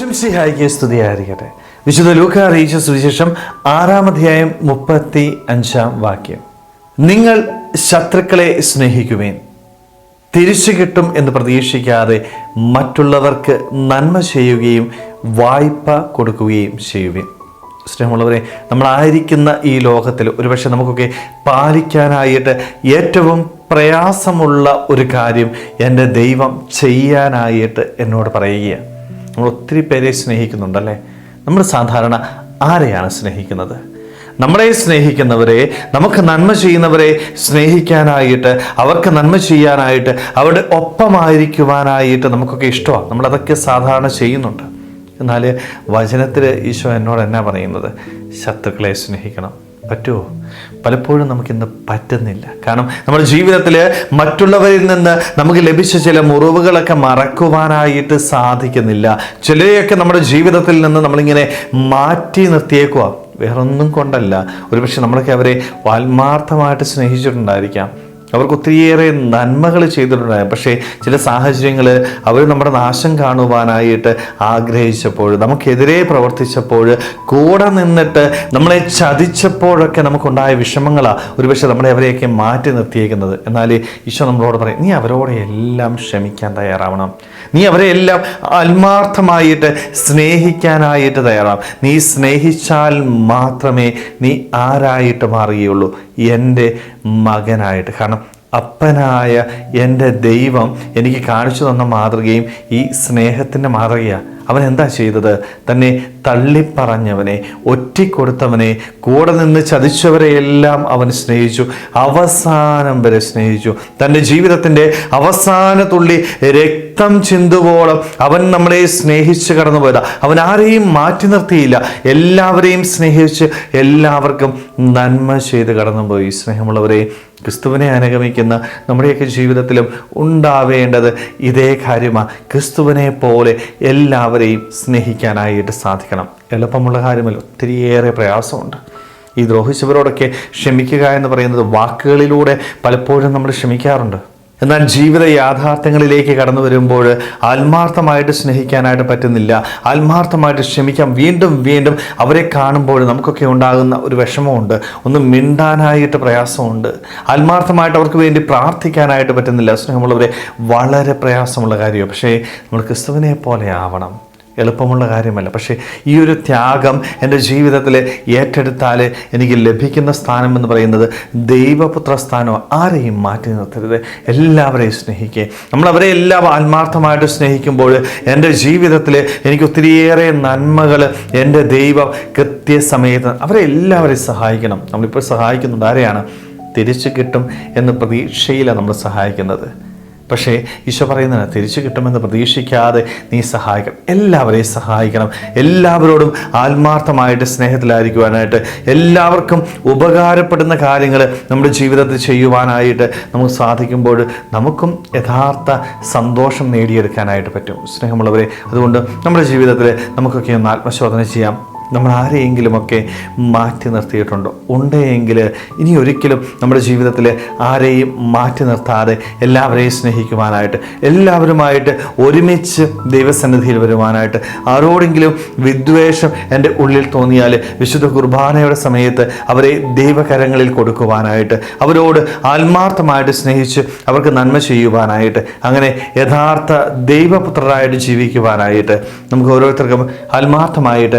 ഈശ്വംസിഹായിക്ക് സ്തുതിയായിരിക്കട്ടെ. വിശുദ്ധ ലൂക്ക അറിയിച്ച സുവിശേഷം ആറാം അധ്യായം മുപ്പത്തി അഞ്ചാം വാക്യം. നിങ്ങൾ ശത്രുക്കളെ സ്നേഹിക്കുവേൻ. തിരിച്ചു കിട്ടും എന്ന് പ്രതീക്ഷിക്കാതെ മറ്റുള്ളവർക്ക് നന്മ ചെയ്യുകയും വായ്പ കൊടുക്കുകയും ചെയ്യുവേൻ. സ്നേഹമുള്ളവരെ നമ്മളായിരിക്കുന്ന ഈ ലോകത്തിൽ ഒരുപക്ഷെ നമുക്കൊക്കെ പാലിക്കാനായിട്ട് ഏറ്റവും പ്രയാസമുള്ള ഒരു കാര്യം എന്റെ ദൈവം ചെയ്യാനായിട്ട് എന്നോട് പറയുകയാണ്. നമ്മൾ ഒത്തിരി പേരെ സ്നേഹിക്കുന്നുണ്ടല്ലേ? നമ്മൾ സാധാരണ ആരെയാണ് സ്നേഹിക്കുന്നത്? നമ്മളെ സ്നേഹിക്കുന്നവരെ നമുക്ക് നന്മ ചെയ്യുന്നവരെ സ്നേഹിക്കാനായിട്ട് അവർക്ക് നന്മ ചെയ്യാനായിട്ട് അവരുടെ ഒപ്പമായിരിക്കുവാനായിട്ട് നമുക്കൊക്കെ ഇഷ്ടമാണ്. നമ്മളതൊക്കെ സാധാരണ ചെയ്യുന്നുണ്ട്. എന്നാൽ വചനത്തിൽ ഈശോ എന്നോട് എന്നാ പറയുന്നത്? ശത്രുക്കളെ സ്നേഹിക്കണം. പറ്റുമോ പലപ്പോഴും നമുക്കിന്ന് പറ്റുന്നില്ല. കാരണം നമ്മുടെ ജീവിതത്തിൽ മറ്റുള്ളവരിൽ നിന്ന് നമുക്ക് ലഭിച്ച ചില മുറിവുകളൊക്കെ മറക്കുവാനായിട്ട് സാധിക്കുന്നില്ല. ചിലയൊക്കെ നമ്മുടെ ജീവിതത്തിൽ നിന്ന് നമ്മളിങ്ങനെ മാറ്റി നിർത്തിയേക്കുക വേറൊന്നും കൊണ്ടല്ല. ഒരുപക്ഷെ നമ്മളൊക്കെ അവരെ ആത്മാർത്ഥമായിട്ട് സ്നേഹിച്ചിട്ടുണ്ടായിരിക്കാം. അവർക്ക് ഒത്തിരിയേറെ നന്മകൾ ചെയ്തിട്ടുണ്ടായി പക്ഷേ ചില സാഹചര്യങ്ങൾ അവർ നമ്മുടെ നാശം കാണുവാനായിട്ട് ആഗ്രഹിച്ചപ്പോൾ നമുക്കെതിരെ പ്രവർത്തിച്ചപ്പോൾ കൂടെ നിന്നിട്ട് നമ്മളെ ചതിച്ചപ്പോഴൊക്കെ നമുക്കുണ്ടായ വിഷമങ്ങളാണ് ഒരുപക്ഷെ നമ്മളെ അവരെയൊക്കെ മാറ്റി നിർത്തിയേക്കുന്നത്. എന്നാൽ ഈശോ നമ്മളോട് പറയും നീ അവരോടെ എല്ലാം ക്ഷമിക്കാൻ തയ്യാറാവണം. നീ അവരെ എല്ലാം ആത്മാർത്ഥമായിട്ട് സ്നേഹിക്കാനായിട്ട് തയ്യാറാവും നീ സ്നേഹിച്ചാൽ മാത്രമേ നീ ആരായിട്ട് മാറുകയുള്ളൂ. എന്റെ മകനായിട്ട്. കാരണം അപ്പനായ എന്റെ ദൈവം എനിക്ക് കാണിച്ചു തന്ന മാതൃകയും ഈ സ്നേഹത്തിന്റെ മാതൃകയാണ് അവൻ എന്താ ചെയ്തത്? തന്നെ തള്ളിപ്പറഞ്ഞവനെ ഒറ്റിക്കൊടുത്തവനെ കൂടെ നിന്ന് ചതിച്ചവരെയെല്ലാം അവൻ സ്നേഹിച്ചു. അവസാനം വരെ സ്നേഹിച്ചു. തന്റെ ജീവിതത്തിന്റെ അവസാന തുള്ളി രക്തം ചിന്തുവോളം അവൻ നമ്മളെ സ്നേഹിച്ച് കടന്നുപോയതാ. അവൻ ആരെയും മാറ്റി നിർത്തിയില്ല. എല്ലാവരെയും സ്നേഹിച്ച് എല്ലാവർക്കും നന്മ ചെയ്ത് കടന്നുപോയി. സ്നേഹമുള്ളവരെ ക്രിസ്തുവിനെ അനുഗമിക്കുന്ന നമ്മുടെയൊക്കെ ജീവിതത്തിലും ഉണ്ടാവേണ്ടത് ഇതേ കാര്യമാണ് ക്രിസ്തുവിനെ പോലെ എല്ലാവരെയും സ്നേഹിക്കാനായിട്ട് സാധിക്കണം. എളുപ്പമുള്ള കാര്യമല്ല ഒത്തിരിയേറെ പ്രയാസമുണ്ട്. ഈ ദ്രോഹിച്ചവരോടൊക്കെ ക്ഷമിക്കുക എന്ന് പറയുന്നത് വാക്കുകളിലൂടെ പലപ്പോഴും നമ്മൾ ക്ഷമിക്കാറുണ്ട്. എന്നാൽ ജീവിത യാഥാർത്ഥ്യങ്ങളിലേക്ക് കടന്നു വരുമ്പോൾ ആത്മാർത്ഥമായിട്ട് സ്നേഹിക്കാനായിട്ട് പറ്റുന്നില്ല. ആത്മാർത്ഥമായിട്ട് ക്ഷമിക്കാം. വീണ്ടും വീണ്ടും അവരെ കാണുമ്പോൾ നമുക്കൊക്കെ ഉണ്ടാകുന്ന ഒരു വിഷമമുണ്ട്. ഒന്ന് മിണ്ടാനായിട്ട് പ്രയാസമുണ്ട്. ആത്മാർത്ഥമായിട്ട് അവർക്ക് വേണ്ടി പ്രാർത്ഥിക്കാനായിട്ട് പറ്റുന്നില്ല. സ്നേഹമുള്ളവരെ വളരെ പ്രയാസമുള്ള കാര്യമാണ്. പക്ഷേ നമ്മൾ ക്രിസ്തുവിനെ പോലെ ആവണം. എളുപ്പമുള്ള കാര്യമല്ല. പക്ഷേ ഈ ഒരു ത്യാഗം എന്റെ ജീവിതത്തിൽ ഏറ്റെടുത്താൽ എനിക്ക് ലഭിക്കുന്ന സ്ഥാനം എന്ന് പറയുന്നത് ദൈവപുത്ര സ്ഥാനം ആരെയും മാറ്റി നിർത്തരുത്. എല്ലാവരെയും സ്നേഹിക്കുക നമ്മൾ അവരെ എല്ലാം ആത്മാർത്ഥമായിട്ട് സ്നേഹിക്കുമ്പോൾ എന്റെ ജീവിതത്തിൽ എനിക്ക് ഒത്തിരിയേറെ നന്മകൾ എന്റെ ദൈവം കൃത്യസമയത്ത് അവരെ എല്ലാവരെയും സഹായിക്കണം. നമ്മളിപ്പോൾ സഹായിക്കുന്നുണ്ട്. ആരെയാണ്? തിരിച്ചു കിട്ടും എന്ന പ്രതീക്ഷയിലാണ് നമ്മൾ സഹായിക്കുന്നത്. പക്ഷേ ഈശോ പറയുന്നതിന് തിരിച്ചു കിട്ടുമെന്ന് പ്രതീക്ഷിക്കാതെ നീ സഹായിക്കണം. എല്ലാവരെയും സഹായിക്കണം. എല്ലാവരോടും ആത്മാർത്ഥമായിട്ട് സ്നേഹത്തിലായിരിക്കുവാനായിട്ട് എല്ലാവർക്കും ഉപകാരപ്പെടുന്ന കാര്യങ്ങൾ നമ്മുടെ ജീവിതത്തിൽ ചെയ്യുവാനായിട്ട് നമുക്ക് സാധിക്കുമ്പോൾ നമുക്കും യഥാർത്ഥ സന്തോഷം നേടിയെടുക്കാനായിട്ട് പറ്റും. സ്നേഹമുള്ളവരെ അതുകൊണ്ട് നമ്മുടെ ജീവിതത്തിൽ നമുക്കൊക്കെ ഒന്ന് ആത്മശോധന ചെയ്യാം. നമ്മൾ ആരെയെങ്കിലുമൊക്കെ മാറ്റി നിർത്തിയിട്ടുണ്ടോ? ഉണ്ടെങ്കിൽ ഇനി ഒരിക്കലും നമ്മുടെ ജീവിതത്തിൽ ആരെയും മാറ്റി നിർത്താതെ എല്ലാവരെയും സ്നേഹിക്കുവാനായിട്ട് എല്ലാവരുമായിട്ട് ഒരുമിച്ച് ദൈവസന്നിധിയിൽ വരുവാനായിട്ട് ആരോടെങ്കിലും വിദ്വേഷം എന്റെ ഉള്ളിൽ തോന്നിയാൽ വിശുദ്ധ കുർബാനയുടെ സമയത്ത് അവരെ ദൈവകരങ്ങളിൽ കൊടുക്കുവാനായിട്ട് അവരോട് ആത്മാർത്ഥമായിട്ട് സ്നേഹിച്ച് അവർക്ക് നന്മ ചെയ്യുവാനായിട്ട് അങ്ങനെ യഥാർത്ഥ ദൈവപുത്രരായിട്ട് ജീവിക്കുവാനായിട്ട് നമുക്ക് ഓരോരുത്തർക്കും ആത്മാർത്ഥമായിട്ട്